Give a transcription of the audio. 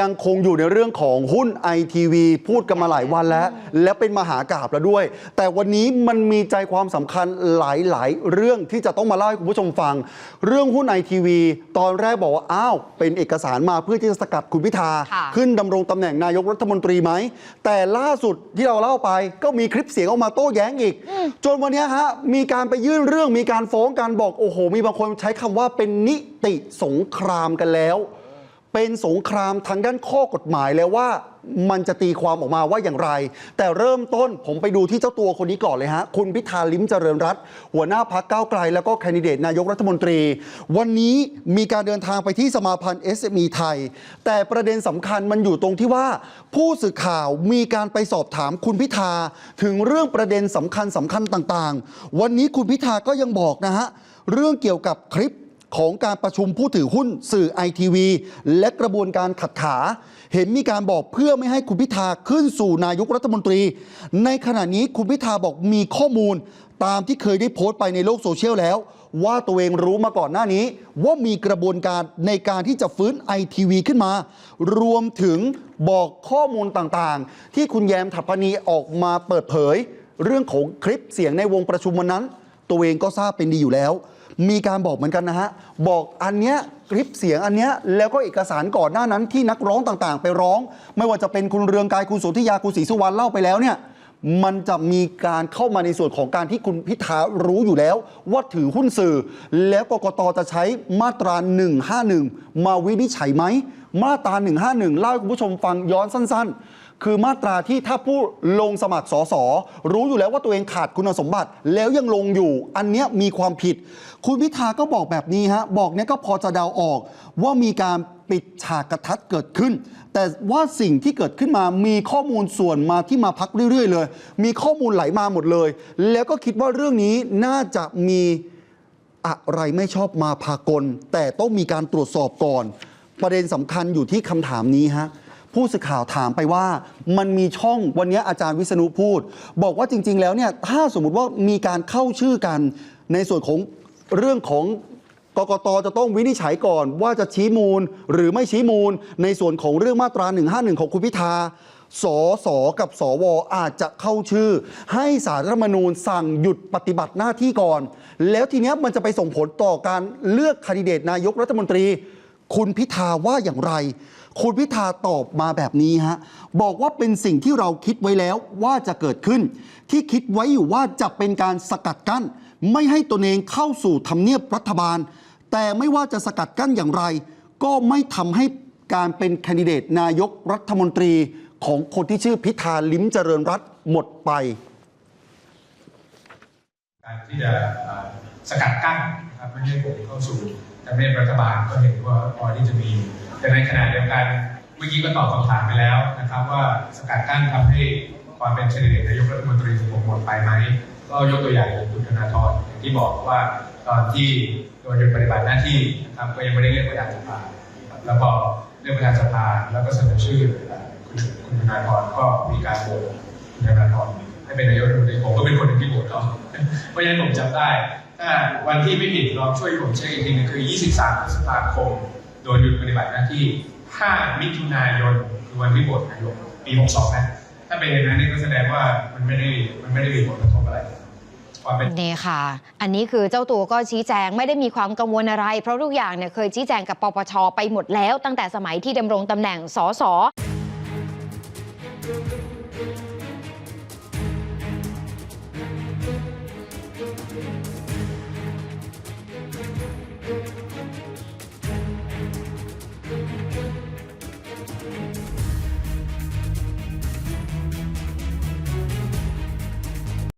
ยังคงอยู่ในเรื่องของหุ้นไอทีวีพูดกันมาหลายวันแล้ว และเป็นมหากราบแล้วด้วย แต่วันนี้มันมีใจความสำคัญหลายๆ เรื่องที่จะต้องมาเล่าให้คุณผู้ชมฟัง เรื่องหุ้นไอทีวีตอนแรกบอกว่าอ้าวเป็นเอกสารมาเพื่อที่จะสกัดคุณพิธาค่ะขึ้นดำรงตำแหน่งนายกรัฐมนตรีไหม แต่ล่าสุดที่เราเล่าไป ก็มีคลิปเสียงออกมาโต้แย้งอีก จนวันเนี้ยฮะมีการไปยื่นเรื่องมีการฟ้องการบอกโอ้โห มีบางคนใช้คำว่าเป็นนิติสงครามกันแล้ว เป็นสงครามทางด้านข้อกฎหมายแล้วว่ามันจะตีความออกมาว่าอย่างไร แต่เริ่มต้นผมไปดูที่เจ้าตัวคนนี้ก่อนเลยฮะ คุณพิธาลิมเจริญรัตหัวหน้าพักเก้าไกล แล้วก็แคนดิเดตนายกรัฐมนตรี วันนี้มีการเดินทางไปที่สมาพันธ์ SME ไทย แต่ประเด็นสำคัญมันอยู่ตรงที่ว่า ผู้สื่อข่าวมีการไปสอบถามคุณพิธา ถึงเรื่องประเด็นสำคัญสำคัญต่างๆ วันนี้คุณพิธาก็ยังบอกนะฮะเรื่องเกี่ยวกับคลิป ของการประชุมผู้ถือหุ้นสื่อไอทีวีและกระบวนการขัดขา เห็นมีการบอกเพื่อไม่ให้คุณพิธาขึ้นสู่นายกรัฐมนตรี ในขณะนี้คุณพิธาบอกมีข้อมูล ตามที่เคยได้โพสต์ไปในโลกโซเชียลแล้ว ว่าตัวเองรู้มาก่อนหน้านี้ ว่ามีกระบวนการในการที่จะฟื้นไอทีวีขึ้นมา รวมถึงบอกข้อมูลต่างๆ ที่คุณแยมถัปปณีออกมาเปิดเผย เรื่องของคลิปเสียงในวงประชุมวันนั้น ตัวเองก็ทราบเป็นดีอยู่แล้ว มีการบอกเหมือนกันนะฮะ บอกอันเนี้ยคลิปเสียงอันเนี้ยแล้วก็เอกสารก่อนหน้านั้นที่นักร้องต่างๆ ไปร้อง ไม่ว่าจะเป็นคุณเรืองกายคุณสนธิยาคุณศรีสุวรรณเล่าไปแล้วเนี่ยมันจะมีการเข้ามาในส่วนของการที่คุณพิธารู้อยู่แล้ว ว่าถือหุ้นสื่อ แล้วกกตจะใช้มาตรา 151 มาวินิจฉัยไหม มาตรา 151 เล่าให้คุณผู้ชมฟังย้อนสั้น ๆ คือมาตราที่ถ้าผู้ลงสมัครสอสอรู้อยู่แล้วว่าตัวเองขาดคุณสมบัติแล้วยังลงอยู่ อันเนี้ยมีความผิด คุณพิธาก็บอกแบบนี้ฮะ บอกเนี้ยก็พอจะเดาออกว่ามีการปิดฉากกระทัดเกิดขึ้น แต่ว่าสิ่งที่เกิดขึ้นมามีข้อมูลส่วนมาที่มาพักเรื่อย ๆ เลย มีข้อมูลไหลมาหมดเลย แล้วก็คิดว่าเรื่องนี้น่าจะมีอะไรไม่ชอบมาพากล แต่ต้องมีการตรวจสอบก่อน ประเด็นสำคัญอยู่ที่คำถามนี้ฮะผู้สื่อข่าวถามไปว่ามันมีช่องวันนี้อาจารย์วิษณุพูด บอกว่าจริง ๆ แล้วเนี่ยถ้าสมมุติว่ามีการเข้าชื่อกันในส่วนของเรื่องของกกตจะต้องวินิจฉัยก่อนว่าจะชี้มูลหรือไม่ชี้มูล ในส่วนของเรื่องมาตรา 151 ของคุณพิธาสสกับสวอาจจะเข้าชื่อ ให้สารรัฐมนูญสั่งหยุดปฏิบัติหน้าที่ก่อน แล้วทีนี้มันจะไปส่งผลต่อการเลือกคนดิเดตนายกรัฐมนตรี คุณพิธาว่าอย่างไร คุณพิธาตอบมาแบบนี้ฮะ บอกว่าเป็นสิ่งที่เราคิดไว้แล้วว่าจะเกิดขึ้น ที่คิดไว้อยู่ว่าจะเป็นการสกัดกั้น ไม่ให้ตนเองเข้าสู่ทำเนียบรัฐบาล แต่ไม่ว่าจะสกัดกั้นอย่างไร ก็ไม่ทำให้การเป็นแคนดิเดตนายกรัฐมนตรีของคนที่ชื่อพิธาลิ้มเจริญรัตหมดไป การที่จะสกัดกั้นนะครับไม่ให้ผมเข้าสู่ ทำเนียรัฐบาลก็เห็นว่าพอที่จะมีแต่ในขณะเดียวกันเมื่อกี้ก็ตอบคำถามไปแล้วนะครับ ว่าสกัดกั้นทำให้ความเป็นแคนดิเดนายกรัฐมนตรีของผมหมดไปไหมก็ยกตัวอย่างอย่างคุณธนาธรที่บอกว่าตอนที่โดนหยุดปฏิบัติหน้าที่นะครับก็ยังไม่ได้เลือกประธานสภารแล้วพอเลือกประธานสภาแล้วก็เสนอชื่อคุณคุณธนาธรก็มีการโหวตคุณธนาธรให้เป็นนายกรัฐมนตรีผมก็เป็นคนหนึ่งที่โหวตเขาเพราะฉะนั้นผมจำได้ ถ้าวันที่ไม่ผิดลองช่วยผมเช็คอีกทีนึงคือ 23พฤษภาคม โดนหยุดปฏิบัติหน้าที่ 5 มิถุนายนคือวันที่โหวตนายกปี 62นะถ้าเป็นอย่างนั้นนี่ก็แสดงว่ามันไม่ได้มันไม่ได้มีผลกระทบอะไรความเป็นนี่ค่ะ อันนี้คือเจ้าตัวก็ชี้แจงไม่ได้มีความกังวลอะไร เพราะทุกอย่างเนี่ยเคยชี้แจงกับปปชไปหมดแล้วตั้งแต่สมัยที่ดำรงตำแหน่งสส